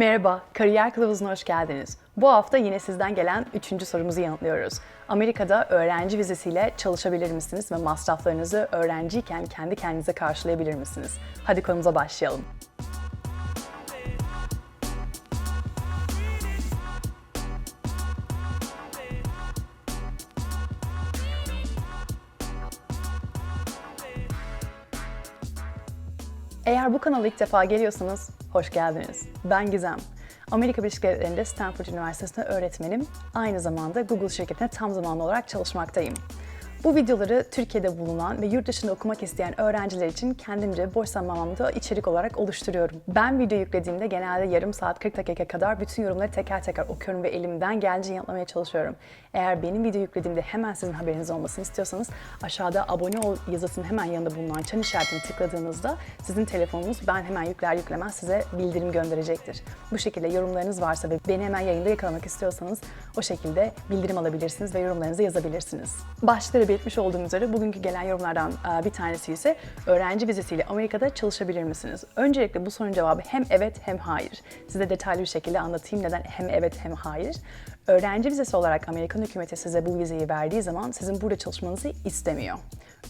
Merhaba, Kariyer Kılavuzu'na hoş geldiniz. Bu hafta yine sizden gelen üçüncü sorumuzu yanıtlıyoruz. Amerika'da öğrenci vizesiyle çalışabilir misiniz ve masraflarınızı öğrenciyken kendi kendinize karşılayabilir misiniz? Hadi konumuza başlayalım. Eğer bu kanala ilk defa geliyorsanız hoş geldiniz. Ben Gizem. Amerika Birleşik Devletleri'nde Stanford Üniversitesi'nde öğretmenim. Aynı zamanda Google şirketine tam zamanlı olarak çalışmaktayım. Bu videoları Türkiye'de bulunan ve yurt dışında okumak isteyen öğrenciler için kendimce boş zamanımda içerik olarak oluşturuyorum. Ben video yüklediğimde genelde yarım saat 40 dakika kadar bütün yorumları teker teker okuyorum ve elimden gelince yanıtlamaya çalışıyorum. Eğer benim video yüklediğimde hemen sizin haberiniz olmasını istiyorsanız aşağıda abone ol yazısının hemen yanında bulunan çan işaretini tıkladığınızda sizin telefonunuz ben hemen yükler yüklemez size bildirim gönderecektir. Bu şekilde yorumlarınız varsa ve beni hemen yayında yakalamak istiyorsanız o şekilde bildirim alabilirsiniz ve yorumlarınızı yazabilirsiniz. Başları belirtmiş olduğum üzere bugünkü gelen yorumlardan e, bir tanesi ise öğrenci vizesiyle Amerika'da çalışabilir misiniz? Öncelikle bu sorunun cevabı hem evet hem hayır. Size detaylı bir şekilde anlatayım neden hem evet hem hayır. Öğrenci vizesi olarak Amerikan hükümeti size bu vizeyi verdiği zaman sizin burada çalışmanızı istemiyor.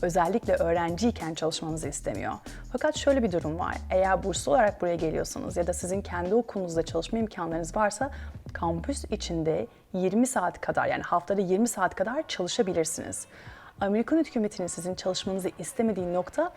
Özellikle öğrenciyken çalışmanızı istemiyor. Fakat şöyle bir durum var. Eğer burslu olarak buraya geliyorsanız ya da sizin kendi okulunuzda çalışma imkanlarınız varsa kampüs içinde 20 saat kadar yani haftada 20 saat kadar çalışabilirsiniz. Amerikan hükümetinin sizin çalışmanızı istemediği nokta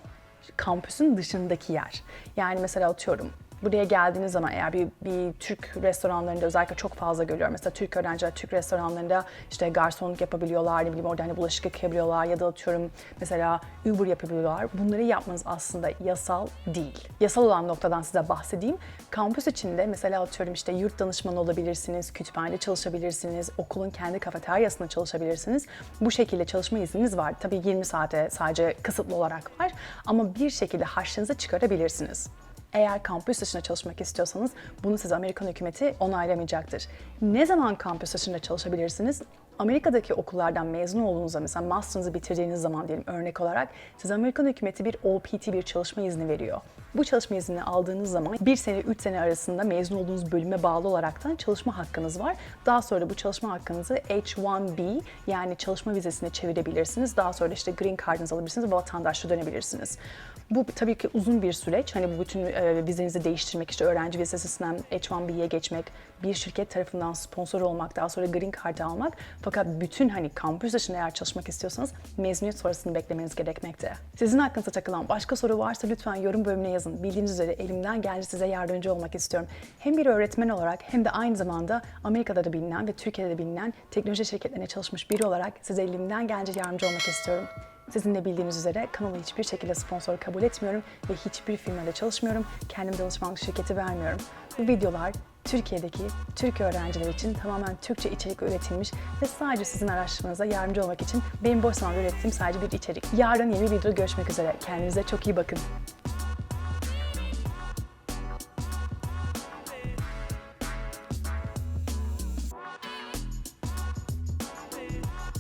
kampüsün dışındaki yer. Yani mesela atıyorum buraya geldiğiniz zaman eğer bir, bir Türk restoranlarında özellikle çok fazla görüyorum. Mesela Türk öğrenciler Türk restoranlarında işte garsonluk yapabiliyorlar, ne bileyim orada hani bulaşık yıkayabiliyorlar ya da atıyorum mesela Uber yapabiliyorlar. Bunları yapmanız aslında yasal değil. Yasal olan noktadan size bahsedeyim. Kampüs içinde mesela atıyorum işte yurt danışmanı olabilirsiniz, kütüphanede çalışabilirsiniz, okulun kendi kafeteryasında çalışabilirsiniz. Bu şekilde çalışma izniniz var. Tabii 20 saate sadece kısıtlı olarak var ama bir şekilde harçlığınızı çıkarabilirsiniz. Eğer kampüs dışında çalışmak istiyorsanız bunu size Amerikan hükümeti onaylamayacaktır. Ne zaman kampüs dışında çalışabilirsiniz? Amerika'daki okullardan mezun olduğunuzda mesela master'ınızı bitirdiğiniz zaman diyelim örnek olarak size Amerikan hükümeti bir OPT bir çalışma izni veriyor. Bu çalışma iznini aldığınız zaman bir sene 3 sene arasında mezun olduğunuz bölüme bağlı olaraktan çalışma hakkınız var. Daha sonra bu çalışma hakkınızı H-1B yani çalışma vizesine çevirebilirsiniz. Daha sonra işte green card'ınızı alabilirsiniz ve vatandaşlığa dönebilirsiniz. Bu tabii ki uzun bir süreç. Hani bu bütün e, vizenizi değiştirmek, işte öğrenci vizesinden H-1B'ye geçmek, bir şirket tarafından sponsor olmak, daha sonra green card almak. Fakat bütün hani kampüs dışında eğer çalışmak istiyorsanız mezuniyet sonrasını beklemeniz gerekmekte. Sizin aklınıza takılan başka soru varsa lütfen yorum bölümüne yazın. Bildiğiniz üzere elimden geldi size yardımcı olmak istiyorum. Hem bir öğretmen olarak hem de aynı zamanda Amerika'da da bilinen ve Türkiye'de de bilinen teknoloji şirketlerine çalışmış biri olarak size elimden gelince yardımcı olmak istiyorum. Sizin de bildiğiniz üzere kanalı hiçbir şekilde sponsor kabul etmiyorum ve hiçbir firmayla çalışmıyorum. Kendim danışmanlık şirketi vermiyorum. Bu videolar Türkiye'deki Türk öğrenciler için tamamen Türkçe içerik üretilmiş ve sadece sizin araştırmanıza yardımcı olmak için benim boş zamanda ürettiğim sadece bir içerik. Yarın yeni bir videoda görüşmek üzere. Kendinize çok iyi bakın.